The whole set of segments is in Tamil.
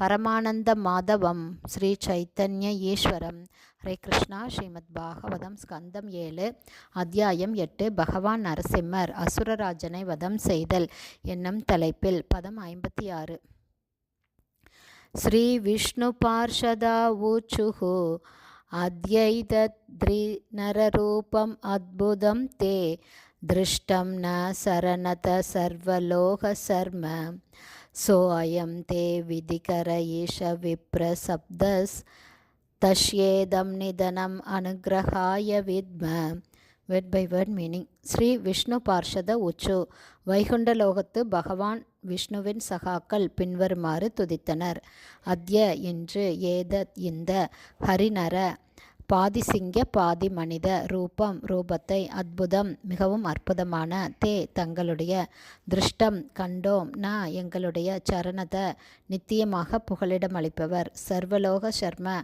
பரமானந்த மாதவம் ஸ்ரீ சைத்தன்ய ஈஸ்வரம் ஹரே கிருஷ்ணா. ஸ்ரீமத் பாகவதம் ஸ்கந்தம் ஏழு அத்தியாயம் எட்டு. பகவான் நரசிம்மர் அசுரராஜனை வதம் செய்தல் என்னும் தலைப்பில் பதம் ஐம்பத்தி ஆறு ஸ்ரீ விஷ்ணு பார்ஷதா ஊச்சுஹு அத்யைதத்ரிநரரூபம் அத்புதம் தே திருஷ்டம் ந சரணத சர்வலோக சர்ம. सोऽयं ते विधिकर ईश विप्रसब्दस् तस्येदं निधनम् अनुग्रहाय विद्म word by word meaning Shri Vishnu பார்ஷத உச்சு வைகுண்டலோகத்து பகவான் விஷ்ணுவின் சகாக்கள் பின்வருமாறு துதித்தனர் அத்ய இன்று ஏதத் இந்த ஹரிநர பாதி சிங்க பாதி மனித ரூபம் ரூபத்தை அற்புதம் மிகவும் அற்புதமான தே தங்களுடைய திருஷ்டம் கண்டோம். ந எங்களுடைய சரணத நித்தியமாக புகலிடம் அளிப்பவர். சர்வலோக சர்ம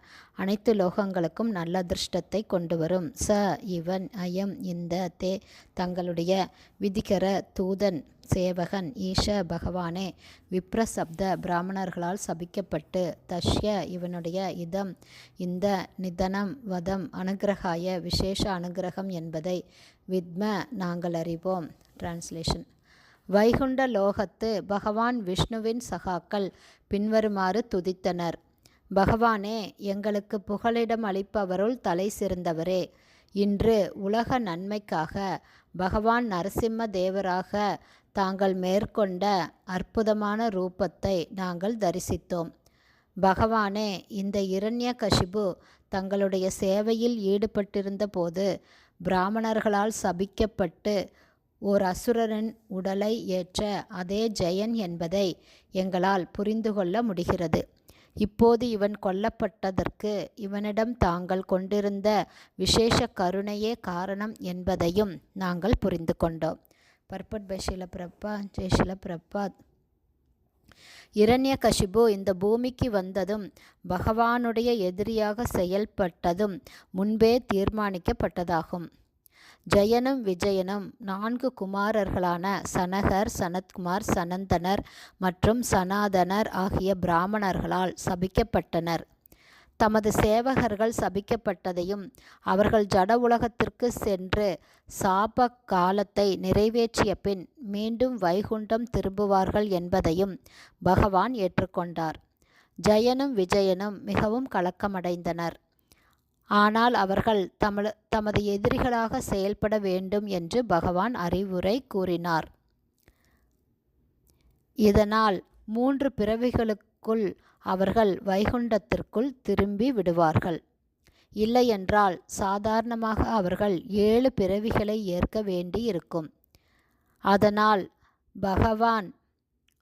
அனைத்து லோகங்களுக்கும் நல்ல திருஷ்டத்தை கொண்டு வரும் ச இவன் அயம் இந்த தே தங்களுடைய விதிகர தூதன். சேவகன் ஈஷ பகவானே. விப்ரசப்த பிராமணர்களால் சபிக்கப்பட்டு தஷ்ய இவனுடைய இதம் இந்த நிதனம் வதம் அனுகிரகாய விசேஷ அனுகிரகம் என்பதை வித்ம நாங்கள் அறிவோம். டிரான்ஸ்லேஷன் வைகுண்ட லோகத்து பகவான் விஷ்ணுவின் சகாக்கள் பின்வருமாறு துதித்தனர். பகவானே எங்களுக்கு புகலிடம் அளிப்பவருள் தலை சிறந்தவரே. இன்று உலக நன்மைக்காக பகவான் நரசிம்ம தேவராக தாங்கள் மேற்கொண்ட அற்புதமான ரூபத்தை நாங்கள் தரிசித்தோம். பகவானே இந்த இரண்ய கஷிபு தங்களுடைய சேவையில் ஈடுபட்டிருந்த போது பிராமணர்களால் சபிக்கப்பட்டு ஓர் அசுரரின் உடலை ஏற்ற அதே ஜெயன் என்பதை எங்களால் புரிந்து கொள்ள முடிகிறது. இப்போது இவன் கொல்லப்பட்டதற்கு இவனிடம் தாங்கள் கொண்டிருந்த விசேஷ கருணையே காரணம் என்பதையும் நாங்கள் புரிந்து கொண்டோம். பர்பட் பை ஷில பிரப்பா ஜெய் பிரபாத். இரண்ய கஷிபு இந்த பூமிக்கு வந்ததும் பகவானுடைய எதிரியாக செயல்பட்டதும் முன்பே தீர்மானிக்கப்பட்டதாகும். ஜெயனும் விஜயனும். நான்கு குமாரர்களான சனகர் சனத்குமார் சனந்தனர் மற்றும் சனாதனர் ஆகிய பிராமணர்களால் சபிக்கப்பட்டனர். தமது சேவகர்கள் சபிக்கப்பட்டதையும் அவர்கள் ஜட உலகத்திற்கு சென்று சாப காலத்தை நிறைவேற்றிய பின் மீண்டும் வைகுண்டம் திரும்புவார்கள் என்பதையும் பகவான் ஏற்றுக்கொண்டார். ஜெயனும் விஜயனும் மிகவும் கலக்கமடைந்தனர். ஆனால் அவர்கள் தமது தமது எதிரிகளாக செயல்பட வேண்டும் என்று பகவான் அறிவுரை கூறினார். இதனால் மூன்று பிறவிகளுக்குள் அவர்கள் வைகுண்டத்திற்குள் திரும்பி விடுவார்கள். இல்லையென்றால் சாதாரணமாக அவர்கள் ஏழு பிறவிகளை ஏற்க வேண்டியிருக்கும். அதனால் பகவான்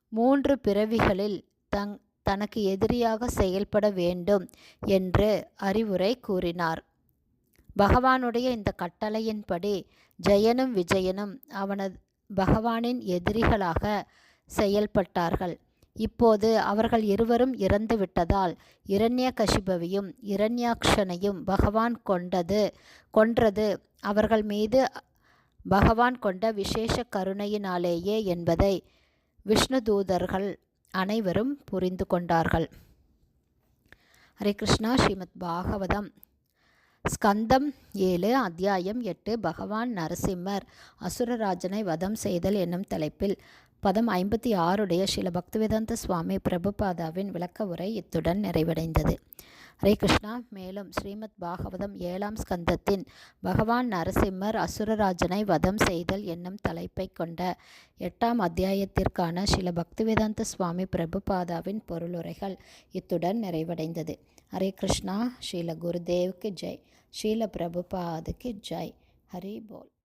மூன்று பிறவிகளில் தங் தனக்கு எதிரியாக செயல்பட வேண்டும் என்று அறிவுரை கூறினார். பகவானுடைய இந்த கட்டளையின்படி ஜெயனும் விஜயனும் அவனது பகவானின் எதிரிகளாக செயல்பட்டார்கள். இப்போது அவர்கள் இருவரும் இறந்துவிட்டதால் இரண்ய கசிபவியும் இரண்யாக்ஷனையும் பகவான் கொண்டது கொன்றது அவர்கள் மீது பகவான் கொண்ட விசேஷ கருணையினாலேயே என்பதை விஷ்ணு தூதர்கள் அனைவரும் புரிந்து கொண்டார்கள். ஹரே கிருஷ்ணா ஸ்ரீமத் பாகவதம். ஸ்கந்தம் ஏழு அத்தியாயம் எட்டு பகவான் நரசிம்மர் அசுரராஜனை வதம் செய்தல் என்னும் தலைப்பில் பதம் ஐம்பத்தி ஆறுடைய ஸ்ரீல பக்திவேதாந்த சுவாமி பிரபுபாதாவின் விளக்க உரை இத்துடன் நிறைவடைந்தது. ஹரே கிருஷ்ணா. மேலும் ஸ்ரீமத் பாகவதம் ஏழாம் ஸ்கந்தத்தின் பகவான் நரசிம்மர் அசுரராஜனை வதம் செய்தல் என்னும் தலைப்பை கொண்ட எட்டாம் அத்தியாயத்திற்கான சில பக்திவேதாந்த சுவாமி பிரபுபாதாவின் பொருளுரைகள் இத்துடன் நிறைவடைந்தது. ஹரே கிருஷ்ணா. ஸ்ரீல குருதேவுக்கு ஜெய். ஸ்ரீல பிரபுபாதுக்கு ஜெய். ஹரி போல்.